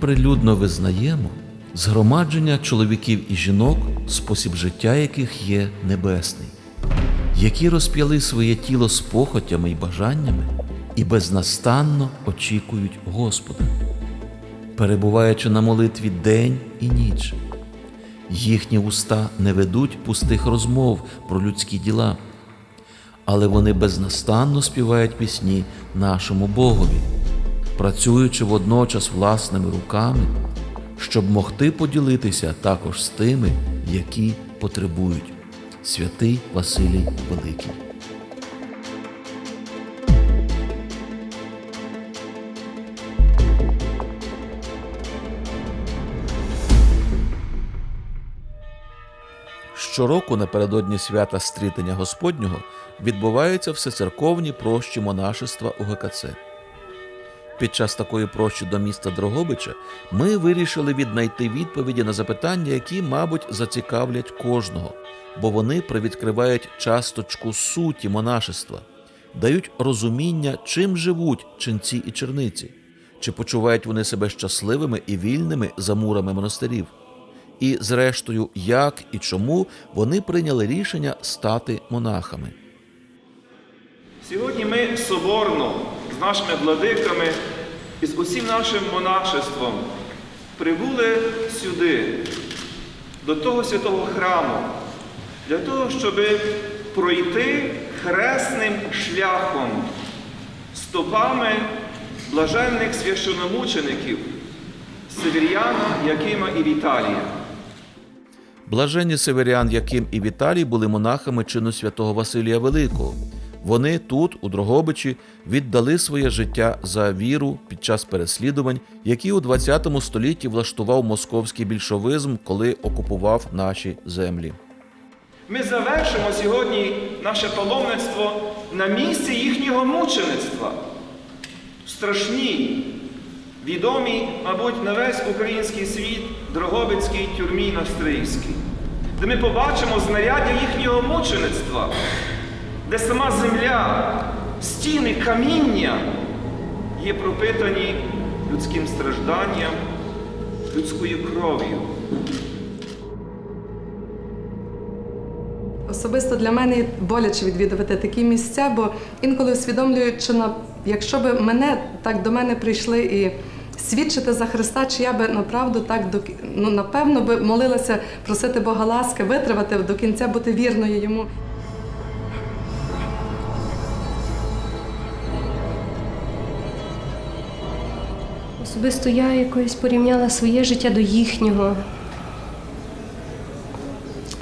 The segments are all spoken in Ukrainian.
прилюдно визнаємо згромадження чоловіків і жінок, спосіб життя яких є небесний, які розп'яли своє тіло з похотями і бажаннями і безнастанно очікують Господа, перебуваючи на молитві день і ніч. Їхні уста не ведуть пустих розмов про людські діла, але вони безнастанно співають пісні нашому Богові, працюючи водночас власними руками, щоб могти поділитися також з тими, які потребують. Святий Василій Великий. Щороку напередодні свята Стрітення Господнього відбуваються всецерковні прощі монашества у ГКЦ. Під час такої прощі до міста Дрогобича ми вирішили віднайти відповіді на запитання, які, мабуть, зацікавлять кожного, бо вони привідкривають часточку суті монашества, дають розуміння, чим живуть ченці і черниці, чи почувають вони себе щасливими і вільними за мурами монастирів і, зрештою, як і чому вони прийняли рішення стати монахами. Сьогодні ми соборно з нашими владиками і з усім нашим монашеством прибули сюди, до того святого храму, для того, щоб пройти хресним шляхом стопами блаженних священомучеників Северяна, Якима і Віталія. Блаженні северян Яким і Віталій були монахами чину святого Василія Великого. Вони тут, у Дрогобичі, віддали своє життя за віру під час переслідувань, які у ХХ столітті влаштував московський більшовизм, коли окупував наші землі. Ми завершимо сьогодні наше паломництво на місці їхнього мучеництва. Страшній, відомій, мабуть, на весь український світ Дрогобицькій тюрмі Настрийській, де ми побачимо знаряддя їхнього мучеництва, де сама земля, стіни, каміння є пропитані людським стражданням, людською кров'ю. Особисто для мене боляче відвідувати такі місця, бо інколи усвідомлюю, чи на якщо б мене так до мене прийшли і свідчити за Христа, чи я би направду так до ну напевно би молилася просити Бога ласки, витривати до кінця, бути вірною йому. Особисто я якось порівняла своє життя до їхнього.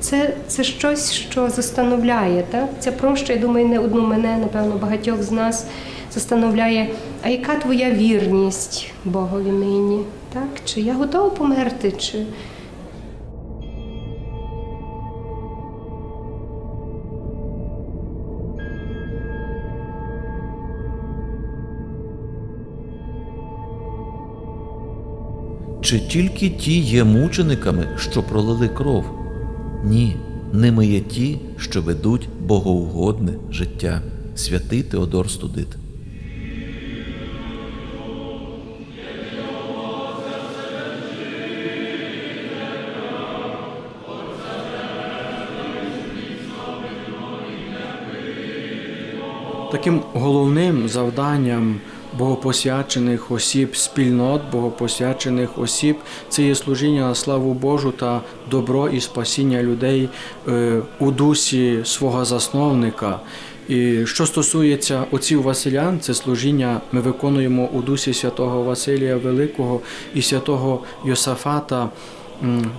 Це, це щось, що застановляє. Так? Ця проща, я думаю, не одну мене, напевно, багатьох з нас застановляє. А яка твоя вірність Богові нині? Так? Чи я готова померти? Чи... Чи тільки ті є мучениками, що пролили кров? Ні, ними є ті, що ведуть богоугодне життя. Святий Теодор Студит. Таким головним завданням богопосвячених осіб, спільнот богопосвячених осіб це є служіння на славу Божу та добро і спасіння людей е, у дусі свого засновника. І що стосується отців Василян, це служіння ми виконуємо у дусі святого Василія Великого і святого Йосафата,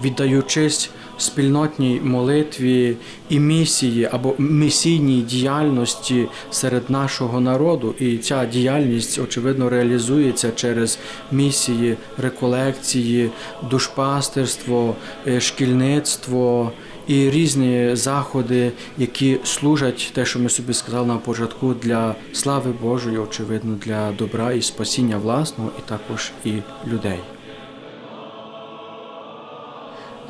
віддаючись спільнотній молитві і місії або місійній діяльності серед нашого народу. І ця діяльність, очевидно, реалізується через місії, реколекції, душпастерство, е, шкільництво. І різні заходи, які служать те, що ми собі сказали на початку, для слави Божої, очевидно, для добра і спасіння власного, і також і людей.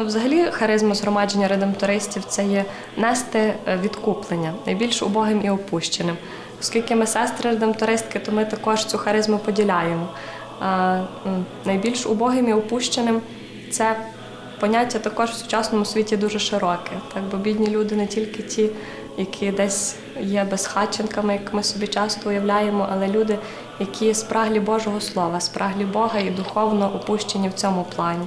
Взагалі, харизма згромадження редемтористів це є нести е, відкуплення найбільш убогим і опущеним. Оскільки ми сестри редемтористки, то ми також цю харизму поділяємо. А найбільш убогим і опущеним це поняття також в сучасному світі дуже широке. Так, бо бідні люди не тільки ті, які десь є безхатченками, як ми собі часто уявляємо, але люди, які спраглі Божого Слова, спраглі Бога і духовно опущені в цьому плані.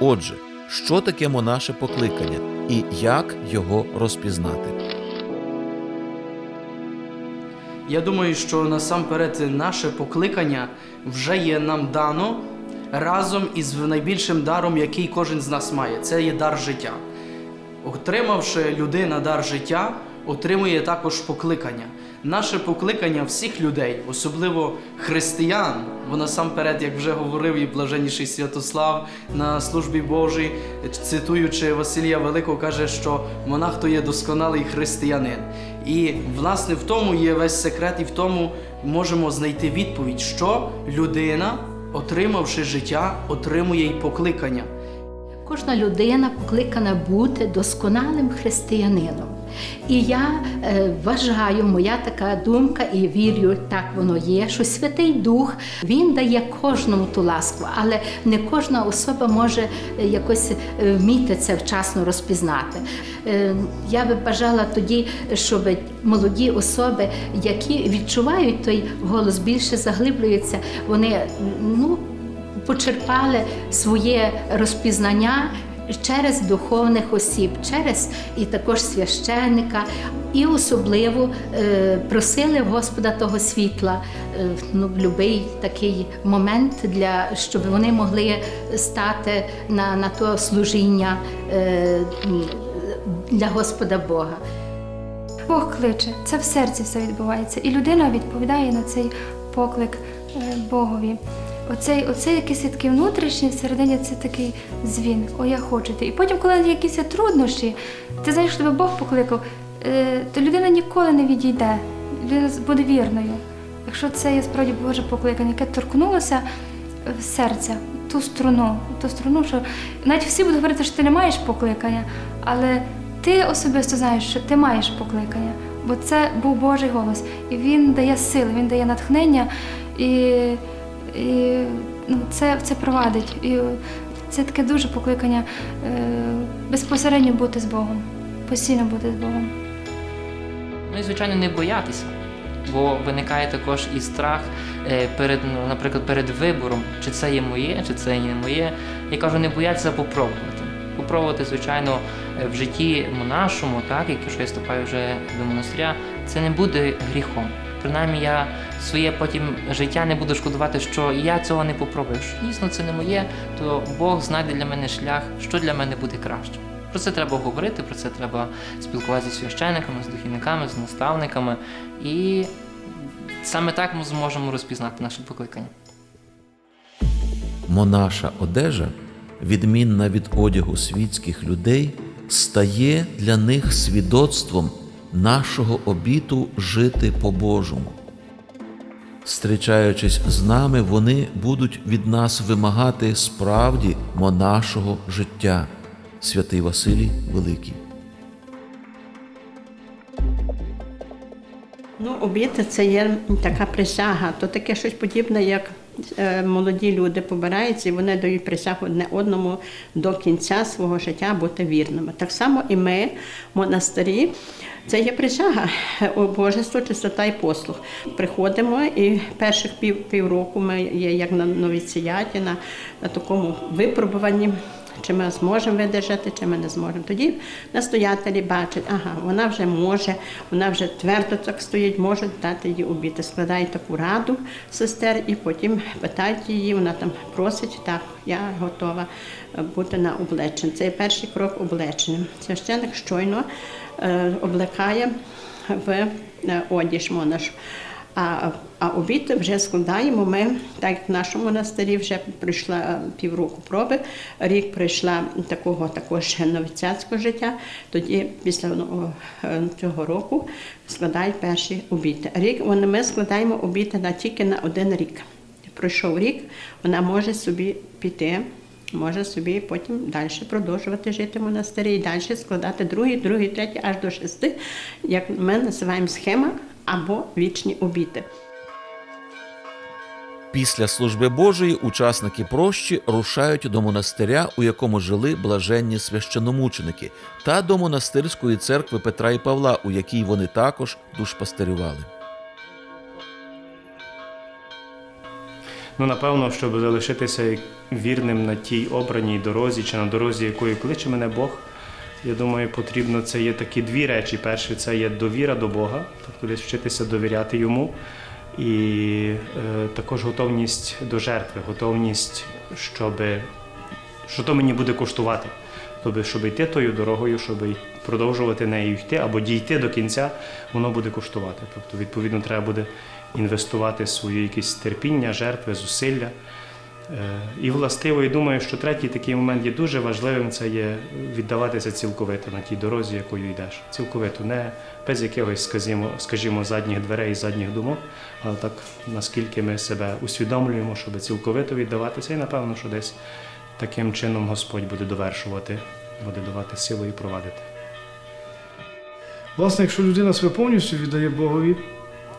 Отже, що таке монаше покликання і як його розпізнати? Я думаю, що насамперед наше покликання вже є нам дано разом із найбільшим даром, який кожен з нас має. Це є дар життя. Отримавши людина дар життя, отримує також покликання. Наше покликання всіх людей, особливо християн, бо насамперед, як вже говорив і блаженніший Святослав на службі Божій, цитуючи Василія Великого, каже, що монах то є досконалий християнин. І власне в тому є весь секрет, і в тому можемо знайти відповідь, що людина, отримавши життя, отримує й покликання. Кожна людина покликана бути досконалим християнином. І я е, вважаю, моя така думка, і вірю, так воно є, що Святий Дух він дає кожному ту ласку, але не кожна особа може е, якось е, вміти це вчасно розпізнати. Е, я би бажала тоді, щоб молоді особи, які відчувають той голос, більше заглиблюються, вони ну, почерпали своє розпізнання через духовних осіб, через і також священника, і особливо е, просили Господа того світла е, ну, будь-який такий момент, для, щоб вони могли стати на, на то служіння е, для Господа Бога. Бог кличе, це в серці все відбувається. І людина відповідає на цей поклик е, Богові. Оцей, оцей якийсь такий внутрішній всередині це такий дзвін, о, я хочу ти. І потім, коли є якісь труднощі, ти знаєш, що тебе Бог покликав, е, то людина ніколи не відійде, людина буде вірною. Якщо це є справді Боже покликання, яке торкнулося е, серця, ту струну, ту струну, що навіть всі будуть говорити, що ти не маєш покликання, але ти особисто знаєш, що ти маєш покликання, бо це був Божий голос, і він дає сили, він дає натхнення, і, і ну, це, це провадить. І це таке дуже покликання е, безпосередньо бути з Богом, постійно бути з Богом. Ну і звичайно не боятися, бо виникає також і страх е, перед, ну, наприклад, перед вибором, чи це є моє, чи це є не моє. Я кажу, не боятися попробувати. Попробувати, звичайно, е, в житті монашому, так, якщо я вступаю вже до монастиря, це не буде гріхом. Принаймні я своє потім життя не буду шкодувати, що я цього не попробую. Якщо дійсно це не моє, то Бог знайде для мене шлях, що для мене буде краще. Про це треба говорити, про це треба спілкуватися з священниками, з духівниками, з наставниками. І саме так ми зможемо розпізнати наше покликання. Монаша одежа, відмінна від одягу світських людей, стає для них свідоцтвом нашого обіту жити по-божому. Зустрічаючись з нами, вони будуть від нас вимагати справді монашого життя. Святий Василій Великий. Ну, обіти це є така присяга, то таке щось подібне, як молоді люди побираються і вони дають присягу одне одному до кінця свого життя бути вірними. Так само і ми, монастирі, це є присяга божество, чистота і послуг. Приходимо і перших пів, півроку ми є як на новіціяті, на, на такому випробуванні. Чи ми зможемо видержати, чи ми не зможемо. Тоді настоятелі бачать, ага, вона вже може, вона вже твердо так стоїть, можуть дати їй обіти. Складають таку раду сестер і потім питають її, вона там просить, так, я готова бути на облеченні. Це перший крок облечення. Священник щойно е, облекає в е, одіж монаш. А, а обід вже складаємо ми, так в нашому монастирі вже пройшла півроку проби, рік пройшла такого також новіцятського життя. Тоді після е, цього року складають перші обіди. Рік вони ми складаємо обіди на тільки на один рік. Пройшов рік, вона може собі піти може собі потім далі продовжувати жити в монастирі і далі складати другий, другий, третій, аж до шести, як ми називаємо схема або вічні обіти. Після служби Божої учасники прощі рушають до монастиря, у якому жили блаженні священомученики, та до монастирської церкви Петра і Павла, у якій вони також душпастерювали. Ну, напевно, щоб залишитися вірним на тій обраній дорозі чи на дорозі, якою кличе мене Бог, я думаю, потрібно це є такі дві речі. Перше, це є довіра до Бога, тобто десь вчитися довіряти йому, і е, також готовність до жертви, готовність, щоб що то мені буде коштувати. Тобто, щоб йти тою дорогою, щоб продовжувати нею йти або дійти до кінця, воно буде коштувати. Тобто, відповідно, треба буде інвестувати своє якесь терпіння, жертви, зусилля. Е, І властиво, я думаю, що третій такий момент є дуже важливим це є віддаватися цілковито на тій дорозі, якою йдеш. Цілковито, не без якихось, скажімо, скажімо, задніх дверей, задніх думок, але так наскільки ми себе усвідомлюємо, щоб цілковито віддаватися, і напевно, що десь таким чином Господь буде довершувати, буде давати силу і провадити. Власне, якщо людина себе повністю віддає Богові,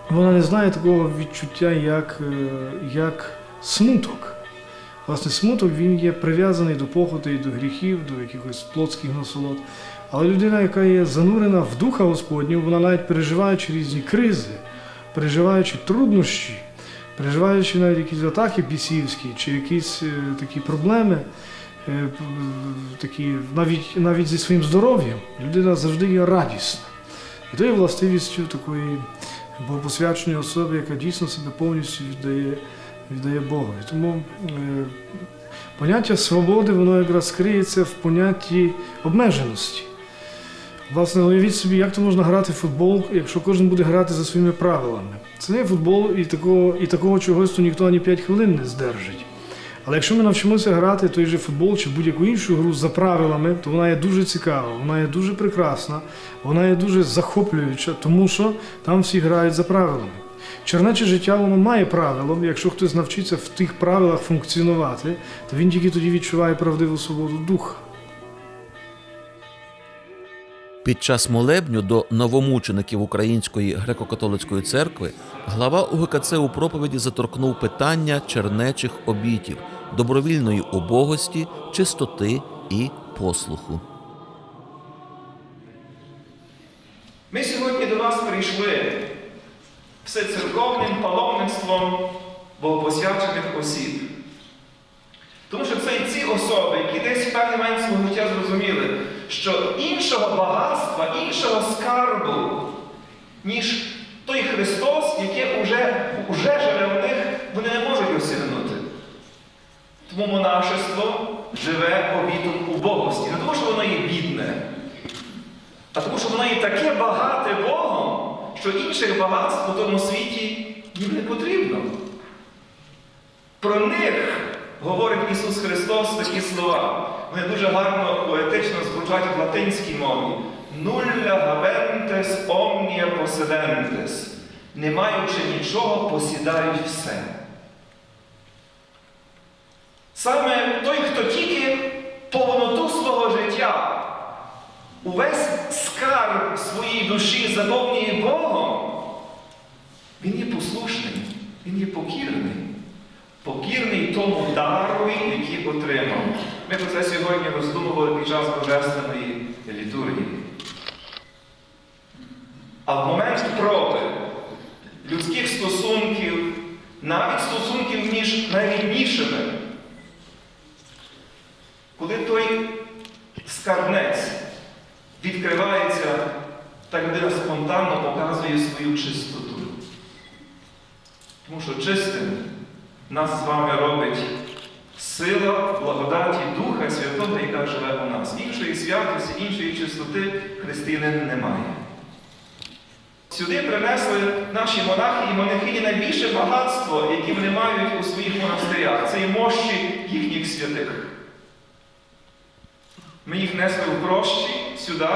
вона не знає такого відчуття, як, е, як смуток. Власне, смуток він є прив'язаний до похоти до гріхів, до якихось плотських насолод. Але людина, яка є занурена в Духа Господнього, вона навіть переживаючи різні кризи, переживаючи труднощі, переживаючи навіть якісь атаки бісівські чи якісь е, такі проблеми, е, такі, навіть, навіть зі своїм здоров'ям, людина завжди є радісна. І то є властивістю такої богопосвяченої особи, яка дійсно себе повністю віддає, віддає Богу. І тому е, поняття свободи, воно якраз криється в понятті обмеженості. Власне, уявіть собі, як то можна грати в футбол, якщо кожен буде грати за своїми правилами. Це не футбол, і такого, і такого чогось то ніхто ані 5 хвилин не здержить. Але якщо ми навчимося грати той же футбол чи будь-яку іншу гру за правилами, то вона є дуже цікава, вона є дуже прекрасна, вона є дуже захоплююча, тому що там всі грають за правилами. Чернече життя воно має правило. Якщо хтось навчиться в тих правилах функціонувати, то він тільки тоді відчуває правдиву свободу духа. Під час молебню до новомучеників Української греко-католицької церкви глава УГКЦ у проповіді заторкнув питання чернечих обітів, добровільної убогості, чистоти і послуху. Ми сьогодні до вас прийшли всецерковним паломництвом богопосвячених осіб. Тому що це і ці особи, які десь в певний момент свого життя зрозуміли, що іншого багатства, іншого скарбу, ніж той Христос, який уже, уже живе в них, вони не можуть осягнути. Тому монашество живе обітом убогості. Не тому, що воно є бідне, а тому, що воно є таке багате Богом, що інших багатств у тому світі їм не потрібно. Про них говорить Ісус Христос такі слова. Вони дуже гарно поетично звучать в латинській мові. Нулля гавентес omnia possedentes. Не маючи нічого, посідають все. Саме той, хто тільки повноту свого життя, увесь скарб своєї душі заповнює Богом, він є послушний, він є покірний. Покірний тому дарові, який отримав. Ми про це сьогодні роздумували під час Божественної літургії. А в момент проби людських стосунків, навіть стосунків між найріднішими, коли той скарбнець відкривається, та людина спонтанно показує свою чистоту. Тому що чистим нас з вами робить сила благодаті Духа Святого, яка живе у нас. Іншої святості, іншої чистоти християнин немає. Сюди принесли наші монахи і монахині найбільше багатство, яке вони мають у своїх монастирях. Це і мощі їхніх святих. Ми їх несли в прощі сюди,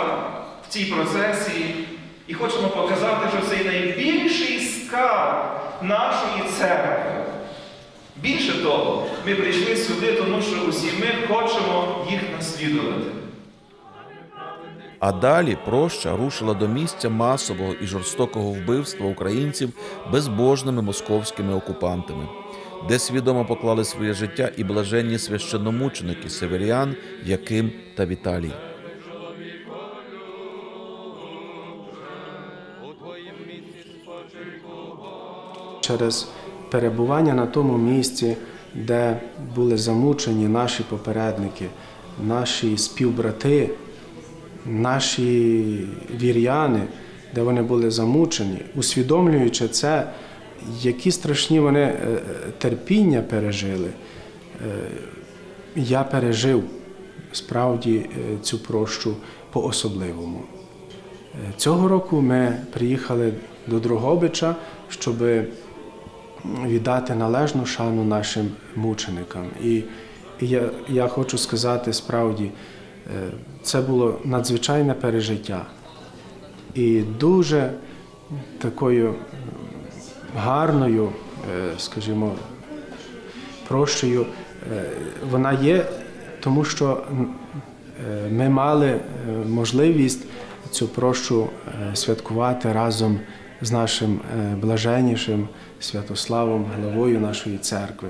цій процесії, і хочемо показати, що це найбільший скарб нашої церкви. Більше того, ми прийшли сюди, тому що усі ми хочемо їх наслідувати. А далі проща рушила до місця масового і жорстокого вбивства українців безбожними московськими окупантами, де свідомо поклали своє життя і блаженні священномученики Северіан, Яким та Віталій. Через перебування на тому місці, де були замучені наші попередники, наші співбрати, наші вір'яни, де вони були замучені, усвідомлюючи це, які страшні вони е, терпіння пережили, е, я пережив справді е, цю прощу по-особливому. Е, Цього року ми приїхали до Дрогобича, щоб віддати належну шану нашим мученикам. І, я, я хочу сказати справді, е, це було надзвичайне пережиття. І дуже такою гарною, е, скажімо, прощою е, вона є, тому що ми мали можливість цю прощу святкувати разом з нашим е, блаженнішим Святославом, головою нашої церкви.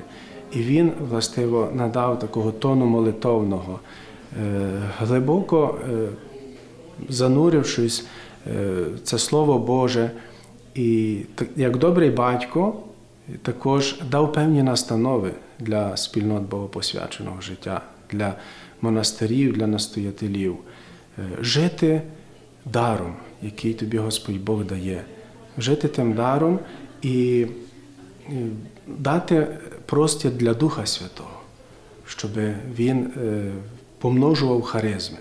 І він, властиво, надав такого тону молитовного, е, глибоко е, занурившись це Слово Боже, і як добрий батько також дав певні настанови для спільнот богопосвяченого життя, для монастирів, для настоятелів. Жити даром, який тобі Господь Бог дає, жити тим даром і дати простір для Духа Святого, щоб він е, помножував харизми.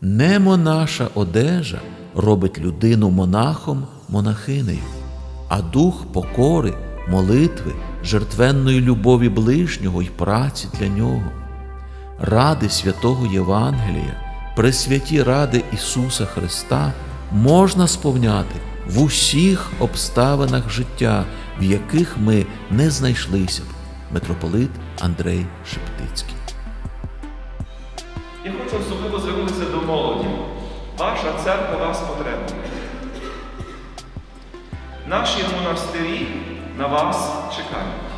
Немо наша одежа робить людину монахом, монахинею, а дух покори, молитви, жертвенної любові ближнього й праці для нього. Ради святого Євангелія, пресвяті ради Ісуса Христа можна сповняти в усіх обставинах життя, в яких ми не знайшлися б. Митрополит Андрей Шептицький. Я хочу особливо звернутися до молоді. Ваша церква вас потребує. Наші монастирі на вас чекають.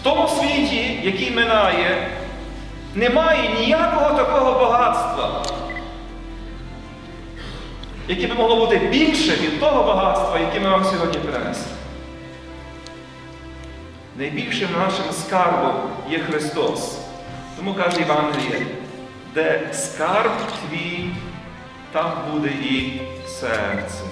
В тому світі, який минає, немає ніякого такого багатства, яке би могло бути більше від того багатства, яке ми вам сьогодні принесли. Найбільшим нашим скарбом є Христос. Тому каже Євангеліє, де скарб твій, там буде і серце.